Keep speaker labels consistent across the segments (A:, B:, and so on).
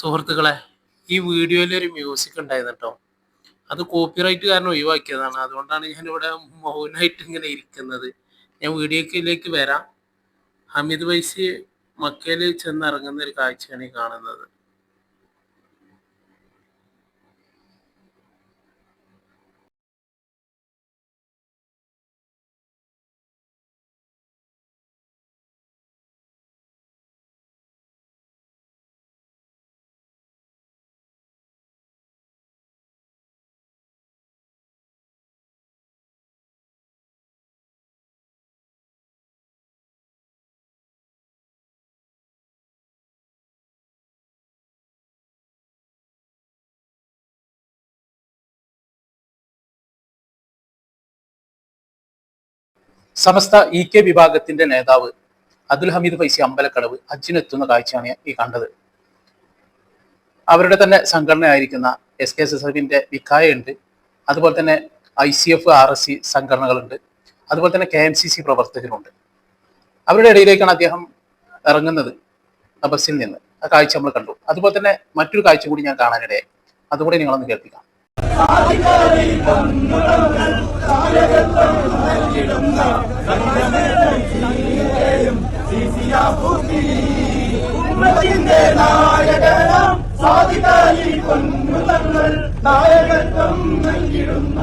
A: സുഹൃത്തുക്കളെ ഈ വീഡിയോയിൽ ഒരു മ്യൂസിക് ഉണ്ടായിരുന്നു കേട്ടോ അത് കോപ്പിറൈറ്റ് കാരണം ഒഴിവാക്കിയതാണ്. അതുകൊണ്ടാണ് ഞാൻ ഇവിടെ മൗനായിട്ട് ഇങ്ങനെ ഇരിക്കുന്നത്. ഞാൻ വീഡിയോക്കിലേക്ക് വരാം. ഹമീദ് വൈസി മക്കയിൽ ചെന്ന് ഇറങ്ങുന്ന ഒരു കാഴ്ചയാണ് ഈ കാണുന്നത്.
B: സമസ്ത ഇ കെ വിഭാഗത്തിന്റെ നേതാവ് അബ്ദുൽ ഹമീദ് ഫൈസി അമ്പലക്കടവ് അജിനെത്തുന്ന കാഴ്ചയാണ് ഈ കണ്ടത്. അവരുടെ തന്നെ സംഘടനയായിരിക്കുന്ന എസ് കെ എസ് എസ് എഫിന്റെ വിക്കായുണ്ട് അതുപോലെ തന്നെ I C F R S C സംഘടനകളുണ്ട്. അതുപോലെ തന്നെ കെ എം സി സി പ്രവർത്തകരുണ്ട് അവരുടെ ഇടയിലേക്കാണ് അദ്ദേഹം ഇറങ്ങുന്നത് ബസ്സിൽ നിന്ന്. ആ കാഴ്ച നമ്മൾ കണ്ടു. അതുപോലെ തന്നെ മറ്റൊരു കാഴ്ച കൂടി ഞാൻ കാണാനിടയായി. അതുകൂടി നിങ്ങളൊന്ന് കേൾപ്പിക്കാം.
C: ഉമ്മത്തിന്റെ നായകനം സാധിതാലി പൊന്നുതങ്ങൾ നായകത്വം നൽകിടുന്ന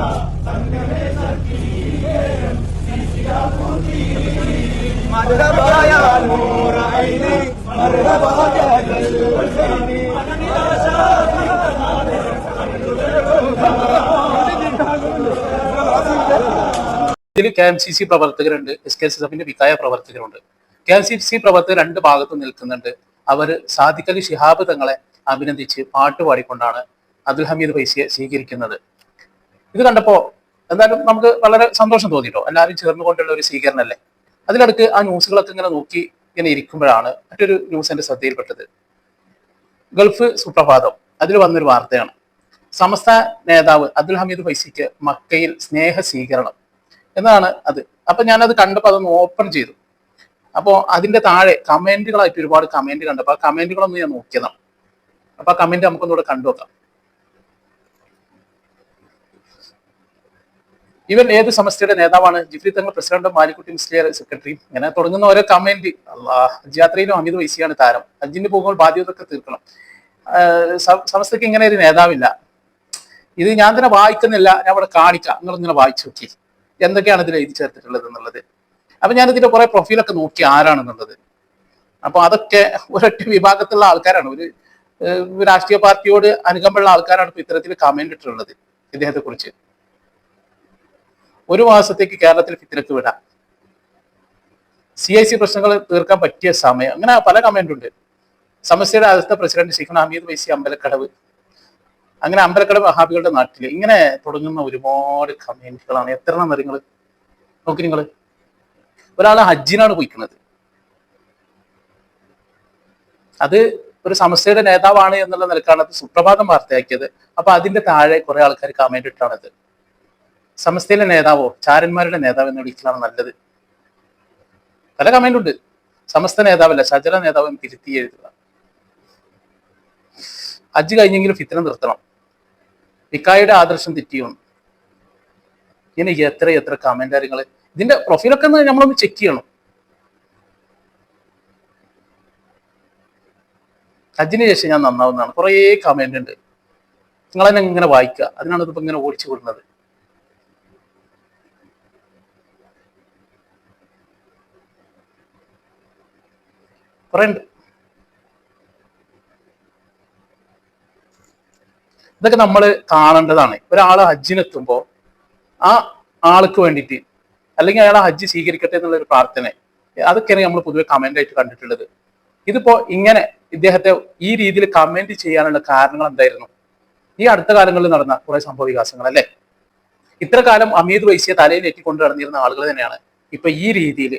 C: മധുരമായ നൂറായിന് മറുപടിയ
B: ഇതിൽ കെ എം സി സി പ്രവർത്തകരുണ്ട് എസ് കെ എസ് എഫിന്റെ വികായ പ്രവർത്തകരുണ്ട്. കെ എം സി സി പ്രവർത്തകർ രണ്ട് ഭാഗത്തും നിൽക്കുന്നുണ്ട്. അവർ സാദിഖലി ഷിഹാബ് തങ്ങളെ അഭിനന്ദിച്ച് പാട്ട് പാടിക്കൊണ്ടാണ് അബ്ദുൽ ഹമീദ് ഫൈസിയെ സ്വീകരിക്കുന്നത്. ഇത് കണ്ടപ്പോ എന്തായാലും നമുക്ക് വളരെ സന്തോഷം തോന്നിട്ടോ? എല്ലാവരും ചേർന്നുകൊണ്ടുള്ള ഒരു സ്വീകരണമല്ലേ അതിലിടക്ക് ആ ന്യൂസുകളൊക്കെ ഇങ്ങനെ നോക്കി ഇങ്ങനെ ഇരിക്കുമ്പോഴാണ് മറ്റൊരു ന്യൂസ് എന്റെ ശ്രദ്ധയിൽപ്പെട്ടത്. ഗൾഫ് സുപ്രഭാതം. അതിൽ വന്നൊരു വാർത്തയാണ്. സമസ്ത നേതാവ് അബ്ദുൽ ഹമീദ് ഫൈസിക്ക് മക്കയിൽ സ്നേഹ സ്വീകരണം. എന്നതാണ് അത്. അപ്പൊ ഞാനത് കണ്ടപ്പോൾ അതൊന്ന് ഓപ്പൺ ചെയ്തു. അപ്പോൾ അതിന്റെ താഴെ കമന്റുകളായിട്ട് ഒരുപാട് കമന്റ് കണ്ടപ്പോൾ ആ കമന്റുകളൊന്നും ഞാൻ നോക്കിയതാണ് അപ്പൊ ആ കമന്റ് നമുക്കൊന്നുകൂടെ കണ്ടു നോക്കാം. ഇവൻ ഏത് സമസ്തയുടെ നേതാവാണ്? ജിഫ്രി തങ്ങൾ പ്രസിഡന്റും മാലിക്കുട്ടി മുസ്ലിയർ സെക്രട്ടറിയും ഇങ്ങനെ തുടങ്ങുന്ന ഓരോ കമന്റ്. ഹജ്ജ് അമിത് വൈസിയാണ് താരം. ഹജ്ജിന് പോകുമ്പോൾ ബാധ്യതയൊക്കെ തീർക്കണം. സമസ്തയ്ക്ക് ഇങ്ങനെ ഒരു നേതാവില്ല. ഇത് ഞാൻ തന്നെ വായിക്കുന്നില്ല. ഞാൻ ഇവിടെ കാണിക്കാം. നിങ്ങൾ ഇങ്ങനെ വായിച്ചു നോക്കി. എന്തൊക്കെയാണ് ഇതിൽ എഴുതി ചേർത്തിട്ടുള്ളത് എന്നുള്ളത്? അപ്പൊ ഞാൻ ഇതിന്റെ കുറെ പ്രൊഫൈലൊക്കെ നോക്കി ആരാണെന്നുള്ളത്. അപ്പൊ അതൊക്കെ ഒരൊറ്റ വിഭാഗത്തിലുള്ള ആൾക്കാരാണ്. ഒരു രാഷ്ട്രീയ പാർട്ടിയോട് അനുകമ്പുള്ള ആൾക്കാരാണ് ഇപ്പൊ ഇത്തരത്തിൽ കമന്റ് ഇട്ടിട്ടുള്ളത് ഇദ്ദേഹത്തെ കുറിച്ച്. ഒരു മാസത്തേക്ക് കേരളത്തിൽ ഫിത്തിനക്ക് വിടാം. സി ഐ സി പ്രശ്നങ്ങൾ തീർക്കാൻ പറ്റിയ സമയം. അങ്ങനെ പല കമന്റ് ഉണ്ട്. സമസ്യയുടെ അടുത്ത പ്രസിഡന്റ് ഷിഖുൻ ഹമീദ് വൈസി അമ്പലക്കടവ്. അങ്ങനെ അമ്പലക്കട വഹാബികളുടെ നാട്ടിൽ ഇങ്ങനെ തുടങ്ങുന്ന ഒരുപാട് കമ്മ്യൂണിറ്റികളാണ്. എത്ര നിങ്ങൾ നോക്കി നിങ്ങൾ ഒരാൾ ഹജ്ജിനാണ് പോയിക്കുന്നത്. അത് ഒരു സമസ്യയുടെ നേതാവാണ് എന്നുള്ള നിലക്കാണ് അത് സുപ്രഭാതം വാർത്തയാക്കിയത്. അപ്പൊ അതിന്റെ താഴെ കുറെ ആൾക്കാർ കമന്റ് ഇട്ടാണത്. സമസ്തയിലെ നേതാവോ ചാരന്മാരുടെ നേതാവ് എന്ന് വിളിക്കലാണ് നല്ലത്. പല കമന്റ് ഉണ്ട്. സമസ്ത നേതാവല്ല ശജല നേതാവ് തിരുത്തി എഴുതുക. ഹജ്ജ് കഴിഞ്ഞെങ്കിലും ഫിത്തനം നിർത്തണം. വിക്കായുടെ ആദർശം തെറ്റിയുണ്ട് ഇങ്ങനെ എത്ര എത്ര കമന്റ് കാര്യങ്ങൾ ഇതിന്റെ പ്രൊഫൈലൊക്കെ നമ്മളൊന്ന് ചെക്ക് ചെയ്യണം. അതിന് ശേഷം ഞാൻ നന്നാവുന്നതാണ്. കുറേ കമന്റ് ഉണ്ട്. നിങ്ങൾ തന്നെ ഇങ്ങനെ വായിക്കുക. അതിനാണ് ഇതിപ്പോ ഇങ്ങനെ ഓടിച്ചു വിടുന്നത്. കുറെ ഉണ്ട്. ഇതൊക്കെ നമ്മൾ കാണേണ്ടതാണ്. ഒരാൾ ഹജ്ജിനെത്തുമ്പോൾ ആ ആൾക്ക് വേണ്ടിയിട്ട് അല്ലെങ്കിൽ അയാൾ ഹജ്ജ് സ്വീകരിക്കട്ടെ എന്നുള്ള ഒരു പ്രാർത്ഥന. അതൊക്കെയാണ് നമ്മൾ പൊതുവെ കമന്റ് ആയിട്ട് കണ്ടിട്ടുള്ളത്. ഇതിപ്പോ ഇങ്ങനെ ഇദ്ദേഹത്തെ ഈ രീതിയിൽ കമന്റ് ചെയ്യാനുള്ള കാരണങ്ങൾ എന്തായിരുന്നു? ഈ അടുത്ത കാലങ്ങളിൽ നടന്ന കുറെ സംഭവ വികാസങ്ങൾ അല്ലേ? ഇത്ര കാലം അമീദ് വൈസിയെ തലയിൽ ഏറ്റിക്കൊണ്ട് നടന്നിരുന്ന ആളുകൾ തന്നെയാണ് ഇപ്പൊ ഈ രീതിയിൽ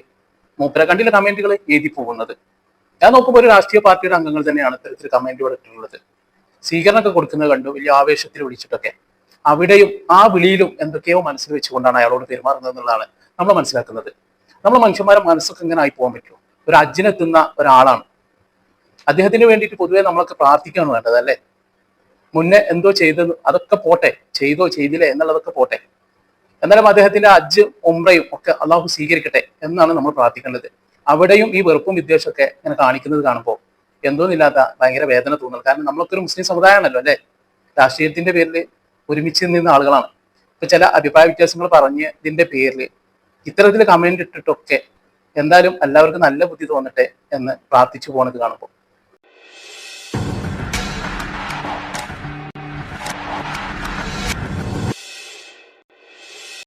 B: മൂപ്പര കണ്ടില്ല കമന്റുകൾ എഴുതി പോകുന്നത്. ഞാൻ നോക്കുമ്പോൾ ഒരു രാഷ്ട്രീയ പാർട്ടിയുടെ അംഗങ്ങൾ തന്നെയാണ് ഇത്തരത്തിൽ കമന്റ് ഇട്ടിട്ടുള്ളത്. സ്വീകരണമൊക്കെ കൊടുക്കുന്നത് കണ്ടു വലിയ ആവേശത്തിൽ വിളിച്ചിട്ടൊക്കെ. അവിടെയും ആ വിളിയിലും എന്തൊക്കെയോ മനസ്സിൽ വെച്ചുകൊണ്ടാണ് അയാളോട് പെരുമാറുന്നത് എന്നുള്ളതാണ് നമ്മൾ മനസ്സിലാക്കുന്നത്. നമ്മൾ മനുഷ്യന്മാരെ മനസ്സൊക്കെ ഇങ്ങനെ ആയി പോകാൻ പറ്റുമോ? ഒരു അജ്ജിനെത്തുന്ന ഒരാളാണ്. അദ്ദേഹത്തിന് വേണ്ടിയിട്ട് പൊതുവെ നമ്മളൊക്കെ പ്രാർത്ഥിക്കുകയാണ് വേണ്ടത് അല്ലേ? മുന്നേ എന്തോ ചെയ്തത് അതൊക്കെ പോട്ടെ ചെയ്തോ ചെയ്തില്ലേ എന്നുള്ളതൊക്കെ പോട്ടെ. എന്നാലും അദ്ദേഹത്തിന്റെ അജ്ജ് ഉംറയും ഒക്കെ അള്ളാഹു സ്വീകരിക്കട്ടെ എന്നാണ് നമ്മൾ പ്രാർത്ഥിക്കേണ്ടത്. അവിടെയും ഈ വെറുപ്പും വിദ്വേഷമൊക്കെ ഇങ്ങനെ കാണിക്കുന്നത് കാണുമ്പോൾ എന്തോന്നില്ലാത്ത ഭയങ്കര വേദന തോന്നുന്നത് കാരണം നമ്മളൊക്കെ ഒരു മുസ്ലിം സമുദായമാണല്ലോ അല്ലേ? രാഷ്ട്രീയത്തിന്റെ പേരിൽ ഒരുമിച്ച് നിന്ന ആളുകളാണ്. ഇപ്പൊ ചില അഭിപ്രായ വ്യത്യാസങ്ങൾ പറഞ്ഞ് ഇതിന്റെ പേരിൽ ഇത്തരത്തിൽ കമന്റ് ഇട്ടിട്ടൊക്കെ എന്തായാലും എല്ലാവർക്കും നല്ല ബുദ്ധി തോന്നട്ടെ എന്ന് പ്രാർത്ഥിച്ചു പോണത് കാണുമ്പോൾ.